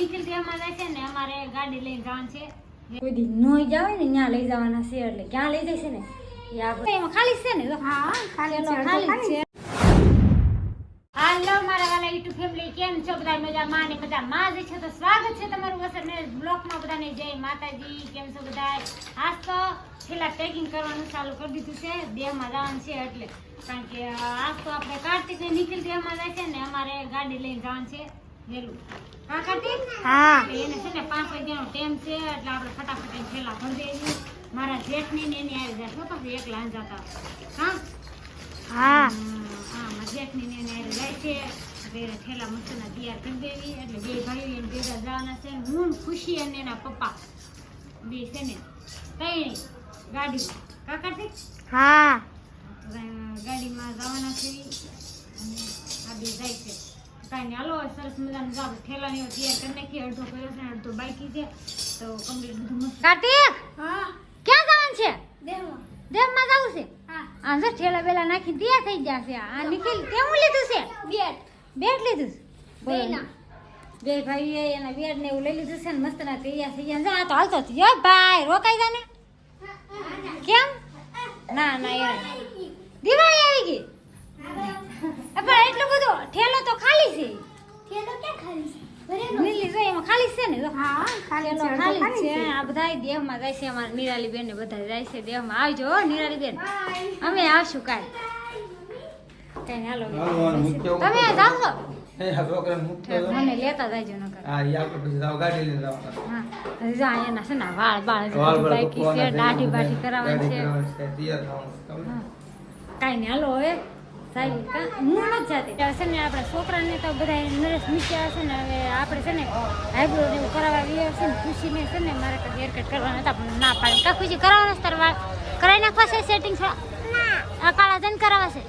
નિખિલ અમારે છે ને અમારે ગાડી લઈને જવાનું છે. કોઈ દી નો જાવે ને ત્યાં લઈ જવાના છે એટલે ક્યાં લઈ જશે ને? ખાલી છે ને હા ખાલી ખાલી છે. હાલો મારા વાલા યુટ્યુબ ફેમિલી કેમ છો? બધા મજામાં? ને મજામાં જ છે તો સ્વાગત છે તમારું વસર બ્લોકમાં બધાને. જય માતાજી કેમ છો બધા? આજ તો છેલ્લા પેકિંગ કરવાનું ચાલુ કરી દીધું છે. દેહમાં જવાનું છે એટલે. કારણ કે આજ તો આપણે કાર્તિક ને નિખિલ દેહમાં જાય છે ને અમારે ગાડી લઈને જવાનું છે. હા એને છે ને પાંચ વાગ્યાનો ટાઈમ છે એટલે આપણે ફટાફટ એને થેલા ભરી મારા જેઠની ને એની આવી જાય તો પછી એકલા અંજાતા હા? હા. હા મારા જેઠની ને એની હારે જાય છે. એટલે થેલા મસ્તના તૈયાર કરી દેવી એટલે બે ભાઈઓ એને ભેગા જવાના છે. હું ખુશી અને એના પપ્પા. બે છે ને. કઈ ગાડી. કાકાથી હા. ગાડીમાં જવાના છે. અને આ બે જાય છે. કાંઈ હાલો સરસ મજાનું જાવ. ઠેલાની તૈયાર કરી નાખીએ અડધો કર્યો છે અડધો બાકી છે. તો કમ્પ્લીટ બધું મસ્ત. કાર્તિક! હા? ક્યાં જવાનું છે? દેવમાં દેવમાં જવું છે? હા. આ જો ઠેલા બેલા નાખી તૈયાર થઈ ગયા છે. આ નિખિલ કેવું લીધું છે? બેટ બેટ લીધું છે? બેયના. બે ભાઈએ એના બેટ ને એવું લઈ લીધું છે ને મસ્ત ના તૈયાર થઈ ગયા આ તો હાલતો થયો ભાઈ રોકાઈ જાને. કેમ? ના ના એ દિવાળી ઠેલો તો ખાલી છે. જો એમાં ખાલી છે ને જો. હા ઠેલો ખાલી છે. આ બધા દેવમાં જાય છે અમારા નિરાલી બેન ને બધા જાય છે. દેવમાં આવજો નિરાલી બેન અમે આવશું કાલ. કઈ હાલો તમે જાવ છો. મને લેતા જાયજો હા, ઈ પછી જાવ ગાડી લઈને જવાના. હા જો અહીંયા છે ને વાળ બાળ બાકી છે. દાઢી બાઢી કરાવવાની છે તૈયાર થવાનું. હા. નહીં હાલો હવે. સાહેબ જ નથી જાતી છે ને આપણા છોકરાને તો બધા નરેશ મીઠ્યા છે ને હવે આપણે છે ને આઈબ્રો એવું કરાવવા ગયા છે ને ખુશીને છે ને મારે કંઈક હેરકટ કરવાના હતા, પણ ના પાડે. કા ખુશી કરાવવાનો છે તારા વાળ? કરાવી નાખવા છે સેટિંગ આ કાળા જન કરાવવા છે?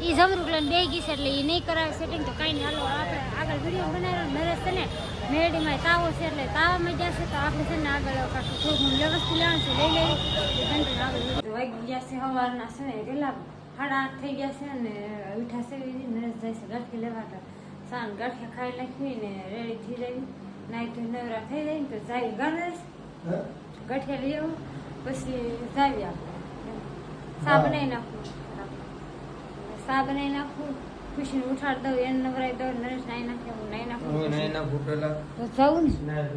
એ જમરૂક લઈને બે ગઈ છે એટલે એ નહીં કરાવે સેટિંગ તો કાંઈ નહીં. હાલો, આપણે આગળ વીડિયો બનાવ્યો નરેશ છે ને મેળીમાં તાવો છે એટલે તાવામાં જશે તો આપણે છે ને આગળ કાંઈક થોડું વ્યવસ્થિત લેવાનું છે. લઈ લઈ આગળ વાગી ગયા છે સવારના છે ને પેલા સાડા આઠ થઈ ગયા છે ને ઉઠા સેવી નરેશ જાય છે ગાંઠી લેવા તો સાન ગાંઠિયા ખાઈ નાખવી ને રેડી થઈ જાય. નાઈ તો નવરા થઈ જાય ને તો જાય ગણેશ. હા? ગાંઠિયા લઈ આવું પછી જાવી આપણે. સા. બનાવી નાખું સા બનાવી નાખું ખુશીને ઉઠાડ દઉં એને નવરાઈ દઉં નરેશ નાઈ નાખે હું નાઈ નાખું. નાઈના ફૂટેલા. તો જવું ને. નાઈ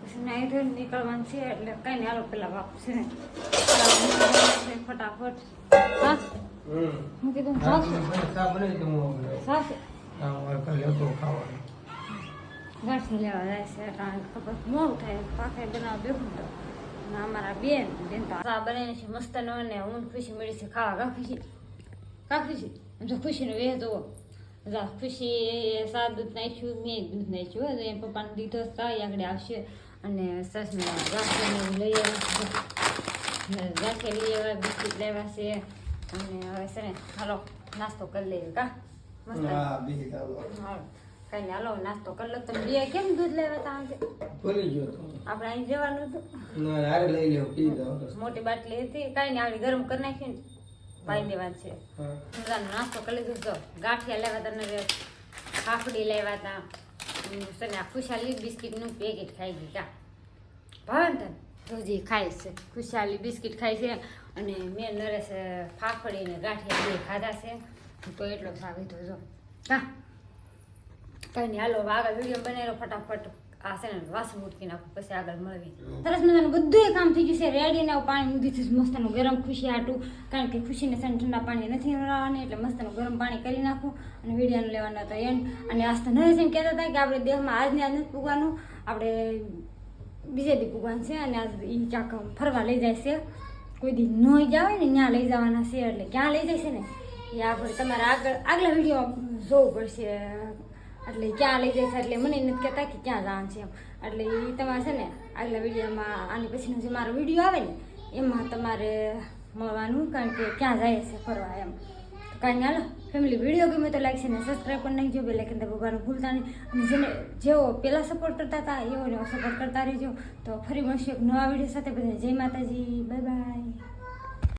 પછી નાઈ ધોઈને નીકળવાનું છે એટલે કઈ નહીં. આલો પેલા બાપ છે ફટાફટ. હું કીધું સાસુ. ગાંઠી લેવા જાય છે ખબર મોડું થાય પાખે બનાવ બેઠું તો. અને અમારા બેન બેન તો બનાવીને છે મસ્ત નો ને હું ખુશી મળી છે ખાવા કા ખુશી કા ખુશી એમ તો ખુશીને વેહ જોવો જા ખુશી સાત દૂધ નાખ્યું મેં દૂધ નાખ્યું એમ પપ્પાને દીધો એ આગળ આવશે. અને સરસ મજાનું લઈ આવ્યા છે. લઈ આવ્યા બિસ્કીટ લાવ્યા છે. અને હવે છે ને હાલો નાસ્તો કરી લઈએ કા? મસ્ત. કઈ નહીં હાલો નાસ્તો કરી લો. તમે બે કેમ દૂધ લેવા તા આજે? ભૂલી ગયો આપણે અહીં જવાનું હતું? ના, હારે લઈ લેવું, પી દો મોટી બાટલી હતી. કઈ નહીં આવડી ગરમ કરી નાખી ને. પાઈ વાત છે. મજાનો નાસ્તો કરી લીધો તો ગાંઠિયા લેવા તા ને ફાફડી લેવા તા છે ને આ ખુશાલી બિસ્કીટનું પેકેટ ખાઈ ગઈ કા? ભાવે ને તને રોજી ખાય છે, ખુશાલી બિસ્કિટ ખાય છે અને મેં નરેશ ફાફડીને ગાંઠિયા બે ખાધા છે. તો એટલો સાવ ધોજો હા. કઈ નહીં હાલો આગળ વીડિયો બનાવ્યો ફટાફટ. આ છે ને, વાસણ ઉટકી નાખું, પછી આગળ મળવી. સરસ મજાનું બધું કામ થઈ ગયું છે. રેડી ને પાણી મૂકી દીધું મસ્તનું ગરમ ખુશી હાટું. કારણ કે ખુશીને છે ઠંડા પાણી નથી રહેવાની એટલે મસ્તનું ગરમ પાણી કરી નાખું અને વિડીયાનું લેવાનો હતો એન્ડ અને આજ તો નરેશ એમ કહેતા હતા કે આપણે દેહમાં આજને આજ નથી પૂગવાનું આપણે બીજે દી ભગવાન છે અને આજ એ ક્યાંક ફરવા લઈ જાય છે. કોઈ દી નોઈ જાવે ને, ત્યાં લઈ જવાના છે એટલે ક્યાં લઈ જાય છે ને? એ આપણે તમારે આગળ, આગલા વીડિયો જોવું પડશે. એટલે ક્યાં લઈ જાય છે એટલે મને નથી કહેતા કે ક્યાં જવાનું છે એમ. એટલે એ તમારે છે ને, આગલા વિડીયોમાં આની પછીનો જે મારો વીડિયો આવે ને, એમાં તમારે મળવાનું કારણ કે ક્યાં જાય છે ફરવા એમ. કાંઈ ના ફેમિલી વીડિયો ગમે તો લાઈક છે ને સબસ્ક્રાઈબ કરી નાખજો. બે લાઈકન દબાવવાનું ભૂલતા નહીં. જેને જેઓ પહેલાં સપોર્ટ કરતા હતા એવો સપોર્ટ કરતા રહેજો. તો ફરી મળશું એક નવા વીડિયો સાથે. બધા જય માતાજી. Bye bye